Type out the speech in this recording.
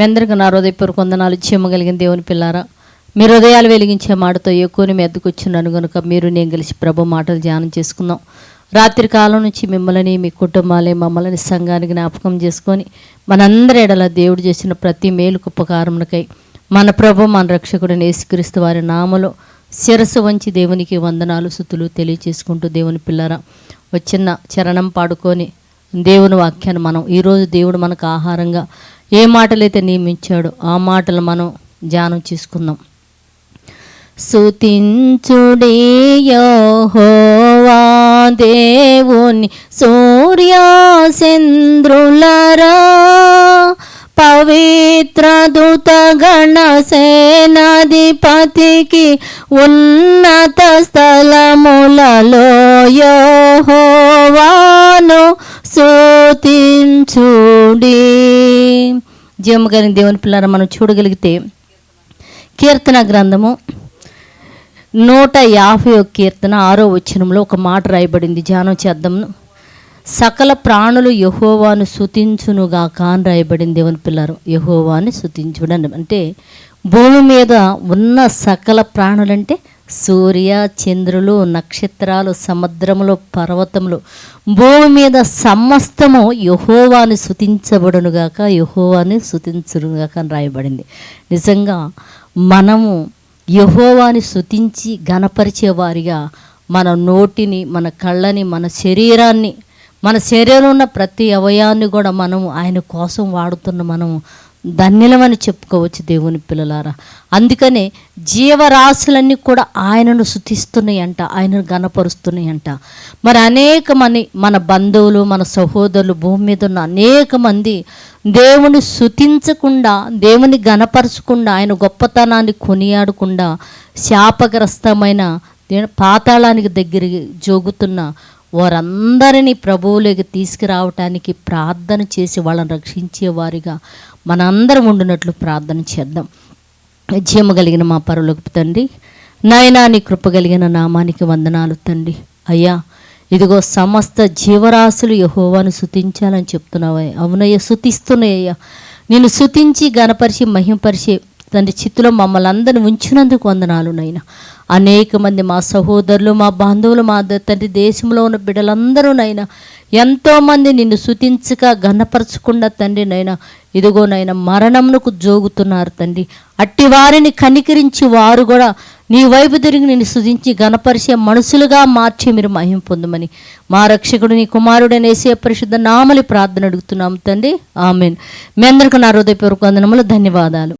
మీ అందరికీ నా హృదయపూర్వక వందనాలు చేయమగలిగిన దేవుని పిల్లారా. మీ హృదయాలు వెలిగించే మాటతో ఎక్కువని మీ ఎద్దుకు వచ్చినాను కనుక మీరు నేను కలిసి ప్రభు మాటలు ధ్యానం చేసుకుందాం. రాత్రి కాలం నుంచి మిమ్మల్ని మీ కుటుంబాలే మమ్మల్ని సంఘానికి జ్ఞాపకం చేసుకొని మనందరి ఎడల దేవుడు చేసిన ప్రతి మేలు ఉపకారమునకై మన ప్రభు మన రక్షకుడు నేసుక్రీస్తు వారి నామలో శిరస్సు వంచి దేవునికి వందనాలు సుతులు తెలియచేసుకుంటూ దేవుని పిల్లరా వచ్చిన చరణం పాడుకొని దేవుని వాక్యాన్ని మనం ఈరోజు దేవుడు మనకు ఆహారంగా ఏ మాటలైతే నియమించాడో ఆ మాటలు మనం ధ్యానం చేసుకుందాం. సుతించుడే యెహోవా దేవుని సూర్యాచంద్రులరా పవిత్ర దూత సేనాధిపతికి ఉన్నత స్థలములలో యెహోవాను స్తుతించుడి జీవమగాని దేవుని పిల్లర మనం చూడగలిగితే కీర్తన గ్రంథము నూట యాభై ఒక కీర్తన ఆరో వచనంలో ఒక మాట రాయబడింది. ధ్యానం చేద్దాం. సకల ప్రాణులు యహోవాను శుతించునుగాక అని రాయబడింది దేవుని పిల్లరు. యహోవాని శుతించుడని అంటే భూమి మీద ఉన్న సకల ప్రాణులంటే సూర్య చంద్రులు నక్షత్రాలు సముద్రములు పర్వతములు. భూమి మీద సమస్తము యహోవాని శుతించబడునుగాక యహోవాని శుతించునుగాక అని రాయబడింది. నిజంగా మనము యహోవాని శుతించి గణపరిచే వారిగా మన నోటిని మన కళ్ళని మన శరీరాన్ని మన శరీరంలో ఉన్న ప్రతి అవయాన్ని కూడా మనము ఆయన కోసం వాడుతున్న మనము ధన్యులమని చెప్పుకోవచ్చు దేవుని పిల్లలారా. అందుకనే జీవరాశులన్నీ కూడా ఆయనను శుతిస్తున్నాయంట ఆయనను గనపరుస్తున్నాయంట మరి అనేక మంది మన బంధువులు మన సహోదరులు భూమి మీద ఉన్న అనేక మంది దేవుని శుతించకుండా దేవుని గనపరచకుండా ఆయన గొప్పతనాన్ని కొనియాడకుండా శాపగ్రస్తమైన పాతాళానికి దగ్గర జోగుతున్న వారందరినీ ప్రభువులోకి తీసుకురావటానికి ప్రార్థన చేసి వాళ్ళని రక్షించే వారిగా మనందరం ఉండినట్లు ప్రార్థన చేద్దాం. జీమ కలిగిన మా పరులకు తండ్రి నాయనా నీ కృప కలిగిన నామానికి వందనాలు తండ్రి. అయ్యా ఇదిగో సమస్త జీవరాశులు యహోవాను శుతించాలని చెప్తున్నావయ్యా. అవునయ్య శుతిస్తున్నాయ్యా నేను శుతించి గణపరిచి మహింపరిచి తండ్రి చిత్తులో మమ్మల్ని అందరిని ఉంచినందుకు వందనాలు నైనా అనేక మంది మా సహోదరులు మా బంధువులు మా తండ్రి దేశంలో ఉన్న బిడ్డలందరూనైనా ఎంతోమంది నిన్ను శుతించక గనపరచకుండా తండ్రి నైనా ఇదిగో నైనా మరణమునకు జోగుతున్నారు తండ్రి. అట్టి వారిని కనికరించి వారు కూడా నీ వైపు తిరిగి నిన్ను శుతించి గణపరిచే మనుషులుగా మార్చి మీరు మహిం పొందమని. మా రక్షకుడు నీ కుమారుడైన ఏసే పరిశుద్ధ నామలి ప్రార్థన అడుగుతున్నాము తండ్రి. ఆమెన్. మీ అందరికీ నా హృదయపూర్వక వందనములు ధన్యవాదాలు.